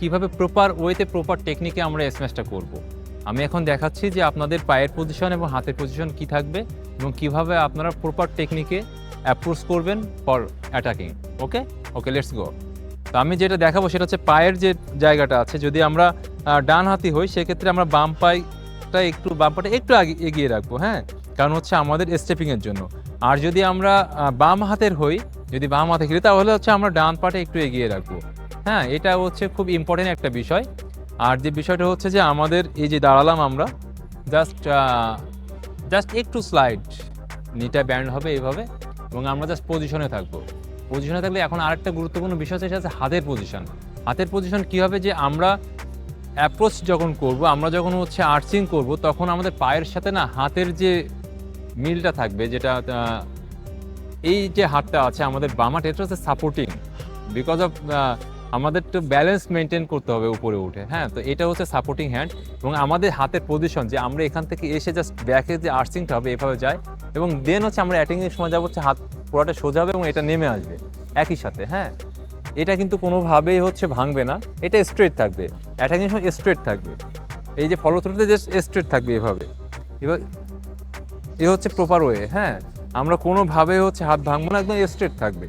কীভাবে প্রপার ওয়েতে প্রপার টেকনিকে আমরা স্ম্যাশটা করব। আমি এখন দেখাচ্ছি যে আপনাদের পায়ের পজিশন এবং হাতের পজিশন কি থাকবে এবং কীভাবে আপনারা প্রপার টেকনিকে অ্যাপ্রোচ করবেন for attacking okay okay let's go তো আমি যেটা দেখাবো সেটা হচ্ছে পায়ের যে জায়গাটা আছে। যদি আমরা ডান হাতি হই, সেক্ষেত্রে আমরা বাম পায়টা একটু, বাম পাটা একটু এগিয়ে রাখব হ্যাঁ? কারণ হচ্ছে আমাদের স্টেপিংয়ের জন্য। আর যদি আমরা বাম হাতের হই, যদি বাম হাতে খেলি তাহলে হচ্ছে আমরা ডান পাটা একটু এগিয়ে রাখব। হ্যাঁ এটা হচ্ছে খুব ইম্পর্টেন্ট একটা বিষয়। আর যে বিষয়টা হচ্ছে যে আমাদের এই যে দাঁড়ালাম আমরা জাস্ট জাস্ট একটু স্লাইড নিটা ব্যান্ড হবে এইভাবে, এবং আমরা জাস্ট পজিশনে থাকব। পজিশনে থাকলে এখন আরেকটা গুরুত্বপূর্ণ বিষয় সেটা হচ্ছে হাতের পজিশন হাতের পজিশন কী হবে যে আমরা অ্যাপ্রোচ যখন করব, আমরা যখন হচ্ছে আর্চিং করব, তখন আমাদের পায়ের সাথে না হাতের যে মিলটা থাকবে, যেটা এই যে হাতটা আছে আমাদের বামাট এটা হচ্ছে সাপোর্টিং বিকজ অফ আমাদের তো ব্যালেন্স মেনটেন করতে হবে উপরে উঠে হ্যাঁ? তো এটা হচ্ছে সাপোর্টিং হ্যান্ড এবং আমাদের হাতের পজিশন যে আমরা এখান থেকে এসে জাস্ট ব্যাকে যে আর্চিংটা হবে এভাবে যায় এবং দেন হচ্ছে আমরা অ্যাটিংয়ের সময় যাব হচ্ছে হাত পুরোটা সোজা হবে এবং এটা নেমে আসবে একই সাথে হ্যাঁ? এটা কিন্তু কোনোভাবেই হচ্ছে ভাঙবে না, এটা স্ট্রেট থাকবে অ্যাটাকিং সময় স্ট্রেট থাকবে। এই যে ফলো থ্রুতে জাস্ট স্ট্রেট থাকবে এভাবে। এবার এ হচ্ছে প্রপার ওয়ে হ্যাঁ? আমরা কোনোভাবে হচ্ছে হাত ভাঙবো না, একদম স্ট্রেট থাকবে।